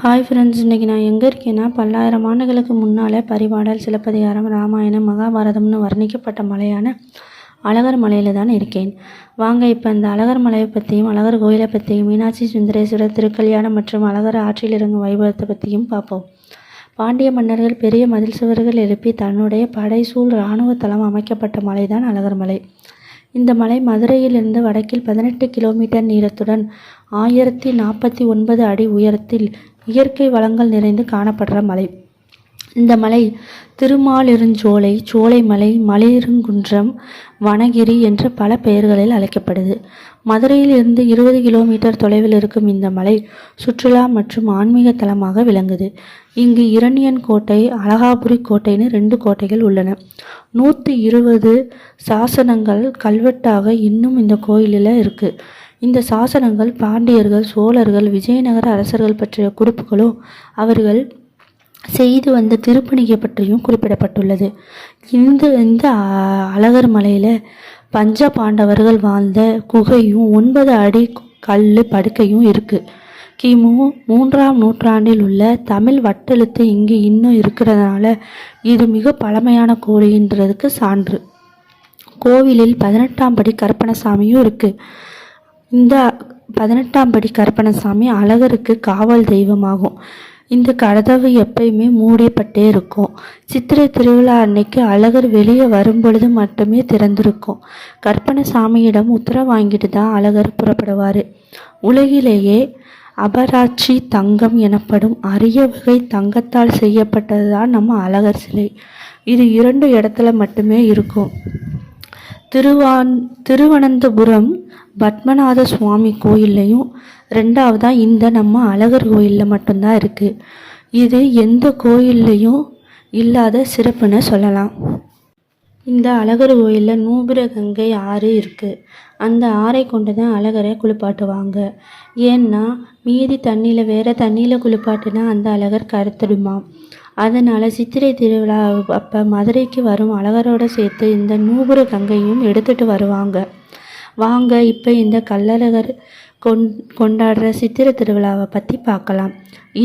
Hi friends இன்றைக்கி நான் எங்கே இருக்கேன்னா பல்லாயிரம் ஆண்டுகளுக்கு முன்னால் பரிபாடல் சிலப்பதிகாரம் ராமாயணம் மகாபாரதம்னு வர்ணிக்கப்பட்ட மலையான அழகர் மலையில் தான் இருக்கேன். வாங்க இப்போ இந்த அழகர் மலையை பற்றியும் அழகர் கோயிலை பற்றியும் மீனாட்சி சுந்தரேஸ்வரர் திருக்கல்யாணம் மற்றும் அழகர் ஆற்றில் இறங்கும் வைபவத்தை பற்றியும் பார்ப்போம். பாண்டிய மன்னர்கள் பெரிய மதில் சுவர்கள் எழுப்பி தன்னுடைய படைசூழ் இராணுவ தளம் அமைக்கப்பட்ட மலைதான் அழகர் மலை. இந்த மலை மதுரையிலிருந்து வடக்கில் பதினெட்டு கிலோமீட்டர் நீளத்துடன் ஆயிரத்தி நாற்பத்தி ஒன்பது அடி உயரத்தில் இயற்கை வளங்கள் நிறைந்து காணப்படுற மலை. இந்த மலை திருமாலிருஞ்சோலை சோலைமலை மலையிருங்குன்றம் வனகிரி என்ற பல பெயர்களில் அழைக்கப்படுது. மதுரையில் இருந்து இருபது கிலோமீட்டர் தொலைவில் இருக்கும் இந்த மலை சுற்றுலா மற்றும் ஆன்மீக தலமாக விளங்குது. இங்கு இரணியன் கோட்டை அழகாபுரி கோட்டைன்னு ரெண்டு கோட்டைகள் உள்ளன. நூற்றி இருபது சாசனங்கள் கல்வெட்டாக இன்னும் இந்த கோயிலில் இருக்குது இந்த சாசனங்கள் பாண்டியர்கள் சோழர்கள் விஜயநகர அரசர்கள் பற்றிய குறிப்புகளும் அவர்கள் செய்து வந்த திருப்பணிகை பற்றியும் குறிப்பிடப்பட்டுள்ளது. இந்த இந்த அ- அழகர் மலையில் பஞ்ச பாண்டவர்கள் வாழ்ந்த குகையும் ஒன்பது அடி கல் படுக்கையும் இருக்குது கிமு மூன்றாம் நூற்றாண்டில் உள்ள தமிழ் வட்டெழுத்து இங்கு இன்னும் இருக்கிறதுனால இது மிக பழமையான கோழின்றதுக்கு சான்று. கோவிலில் பதினெட்டாம் படி கருப்பணசாமியும் இருக்குது இந்த பதினெட்டாம் படி கருப்பணசாமி அழகருக்கு காவல் தெய்வமாகும். இந்த கதவு எப்பயுமே மூடப்பட்டே இருக்கும். சித்திரை திருவிழா அன்னைக்கு அழகர் வெளியே வரும்பொழுது மட்டுமே திறந்திருக்கும். கற்பனசாமியிடம் உத்தரவு வாங்கிட்டு தான் அழகர் புறப்படுவார். உலகிலேயே அபராட்சி தங்கம் எனப்படும் அரிய வகை தங்கத்தால் செய்யப்பட்டது தான் நம்ம அழகர் சிலை. இது இரண்டு இடத்துல மட்டுமே இருக்கும். திருவான் திருவனந்தபுரம் பத்மநாத சுவாமி கோயில்லையும் ரெண்டாவதாக இந்த நம்ம அழகர் கோயிலில் மட்டும்தான் இருக்குது இது எந்த கோயில்லையும் இல்லாத சிறப்புன்னு சொல்லலாம். இந்த அழகர் கோயிலில் நூபுரகங்கை ஆறு இருக்குது அந்த ஆறை கொண்டு தான் அழகரை குளிப்பாட்டுவாங்க. ஏன்னா மீதி தண்ணியில் வேறு தண்ணியில் குளிப்பாட்டுனா அந்த அழகர் கருத்துடுமாம். அதனால் சித்திரை திருவிழா அப்போ மதுரைக்கு வரும் அழகரோட சேர்த்து இந்த நூபுர கங்கையும் எடுத்துகிட்டு வருவாங்க. வாங்க இப்போ இந்த கள்ளழகர் கொண் கொண்டாடுற சித்திரை திருவிழாவை பற்றி பார்க்கலாம்.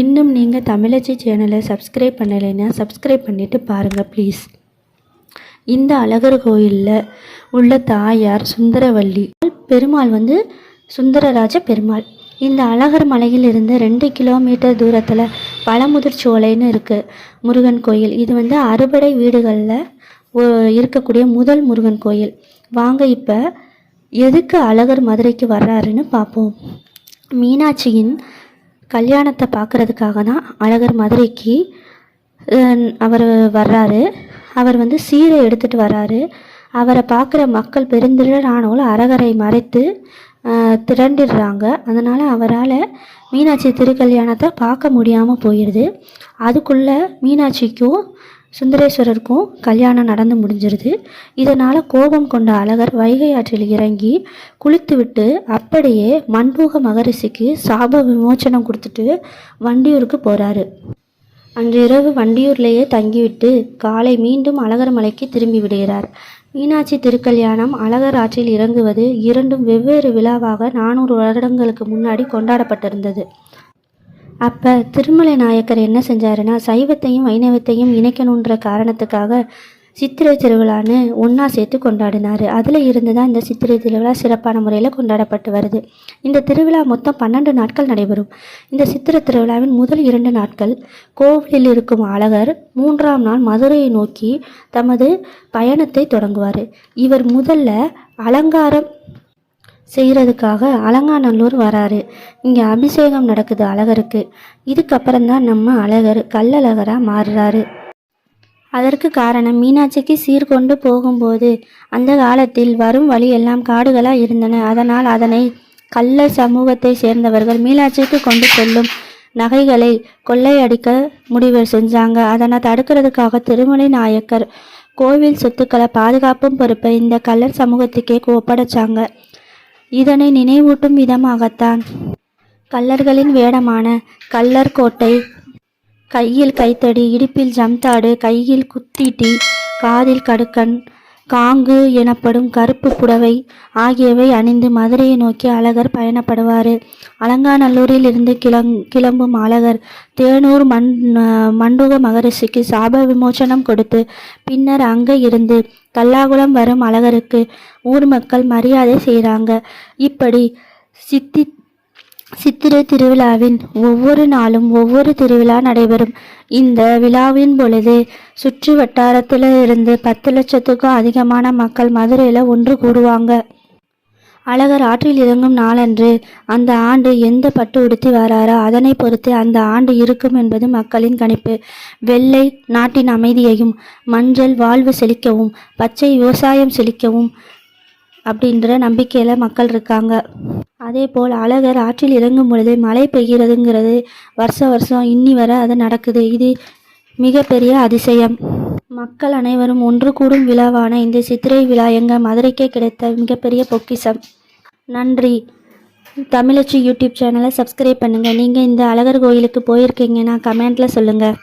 இன்னும் நீங்கள் தமிழச்சி சேனலை சப்ஸ்கிரைப் பண்ணலைன்னா சப்ஸ்கிரைப் பண்ணிவிட்டு பாருங்கள் ப்ளீஸ் இந்த அழகர் கோயிலில் உள்ள தாயார் சுந்தரவல்லி. பெருமாள் வந்து சுந்தரராஜ பெருமாள். இந்த அழகர் மலையிலிருந்து ரெண்டு கிலோமீட்டர் தூரத்தில் பழமுதிர் சோலைன்னு இருக்குது முருகன் கோயில். இது வந்து அறுபடை வீடுகளில் இருக்கக்கூடிய முதல் முருகன் கோயில். வாங்க இப்போ எதுக்கு அழகர் மதுரைக்கு வர்றாருன்னு பார்ப்போம் மீனாட்சியின் கல்யாணத்தை பார்க்குறதுக்காக தான் அழகர் மதுரைக்கு அவர் வர்றாரு. அவர் வந்து சீரை எடுத்துகிட்டு வர்றாரு. அவரை பார்க்குற மக்கள் பெருந்திரளானவர்கள் அரகரை மறைத்து திரண்டிடுறாங்க. அதனால் அவரால் மீனாட்சி திருக்கல்யாணத்தை பார்க்க முடியாமல் போயிடுது அதுக்குள்ளே மீனாட்சிக்கும் சுந்தரேஸ்வரருக்கும் கல்யாணம் நடந்து முடிஞ்சிருது. இதனால் கோபம் கொண்ட அழகர் வைகை ஆற்றில் இறங்கி குளித்துவிட்டு அப்படியே மண்பூக மகரிஷிக்கு சாப விமோச்சனம் கொடுத்துட்டு வண்டியூருக்கு போகிறாரு அன்று இரவு வண்டியூர்லேயே தங்கிவிட்டு காலை மீண்டும் அழகர் மலைக்கு திரும்பி விடுகிறார். மீனாட்சி திருக்கல்யாணம் அழகர் ஆற்றில் இறங்குவது இரண்டும் வெவ்வேறு விழாவாக நானூறு வருடங்களுக்கு முன்னாடி கொண்டாடப்பட்டிருந்தது. அப்போ திருமலை நாயக்கர் என்ன செஞ்சாருன்னா சைவத்தையும் வைணவத்தையும் இணைக்கணுன்ற காரணத்துக்காக சித்திரை திருவிழான்னு ஒன்றா சேர்த்து கொண்டாடினார். அதில் இருந்து தான் இந்த சித்திரை திருவிழா சிறப்பான முறையில் கொண்டாடப்பட்டு வருது. இந்த திருவிழா மொத்தம் பன்னெண்டு நாட்கள் நடைபெறும். இந்த சித்திரை திருவிழாவின் முதல் இரண்டு நாட்கள் கோவிலில் இருக்கும் அழகர் மூன்றாம் நாள் மதுரையை நோக்கி தமது பயணத்தை தொடங்குவார். இவர் முதல்ல அலங்காரம் செய்கிறதுக்காக அலங்காநல்லூர் வராரு. இங்கே அபிஷேகம் நடக்குது அழகருக்கு. இதுக்கப்புறம் தான் நம்ம அழகர் கல்லழகராக மாறுறாரு. அதற்கு காரணம் மீனாட்சிக்கு சீர்கொண்டு போகும்போது அந்த காலத்தில் வரும் வழி எல்லாம் காடுகளாக இருந்தன. அதனால் அதனை கள்ள சமூகத்தை சேர்ந்தவர்கள் மீனாட்சிக்கு கொண்டு செல்லும் நகைகளை கொள்ளையடிக்க முடிவு செஞ்சாங்க. அதனை தடுக்கிறதுக்காக திருமலை நாயக்கர் கோவில் சொத்துக்களை பாதுகாப்பும் பொறுப்பை இந்த கள்ளர் சமூகத்துக்கே ஒப்படைச்சாங்க. இதனை நினைவூட்டும் விதமாகத்தான். கள்ளர்களின் வேடமான கள்ளர் கோட்டை கையில் கைத்தடி இடுப்பில் ஜம்தாடு கையில் குத்திட்டி காதில் கடுக்கன் காங்கு எனப்படும் கருப்பு புடவை ஆகியவை அணிந்து மதுரையை நோக்கி அழகர் பயணப்படுவார். அலங்காநல்லூரில் இருந்து கிளம் கிளம்பும் அழகர் தேனூர் மண் மண்டுக மகரிஷிக்கு சாப விமோசனம் கொடுத்து பின்னர் அங்கே இருந்து கல்லாகுளம் வரும் அழகருக்கு ஊர் மக்கள் மரியாதை செய்கிறாங்க இப்படி சித்தி சித்திரை திருவிழாவின் ஒவ்வொரு நாளும் ஒவ்வொரு திருவிழா நடைபெறும். இந்த விழாவின் பொழுது சுற்று வட்டாரத்தில் இருந்து பத்து லட்சத்துக்கும் அதிகமான மக்கள் மதுரையில் ஒன்று கூடுவாங்க. அழகர் ஆற்றில் இறங்கும் நாளன்று அந்த ஆண்டு எந்த பட்டு உடுத்தி வராரோ அதனை பொறுத்து அந்த ஆண்டு இருக்கும் என்பது மக்களின் கணிப்பு. வெள்ளை நாட்டின் அமைதியையும் மஞ்சள் வாழ்வு செழிக்கவும் பச்சை விவசாயம் செழிக்கவும் அப்படின்ற நம்பிக்கையில் மக்கள் இருக்காங்க. அதே போல் அழகர் ஆற்றில் இறங்கும் பொழுது மழை பெய்கிறதுங்கிறது வருஷ வருஷம் இன்னி வரை அது நடக்குது. இது மிகப்பெரிய அதிசயம். மக்கள் அனைவரும் ஒன்று கூடும் விழாவான இந்த சித்திரை விழா எங்கள் மதுரைக்கே கிடைத்த மிகப்பெரிய பொக்கிஷம். நன்றி. தமிழச்சி யூடியூப் சேனலை சப்ஸ்கிரைப் பண்ணுங்கள் நீங்கள் இந்த அழகர் கோயிலுக்கு போயிருக்கீங்கன்னா கமெண்ட்டில் சொல்லுங்கள்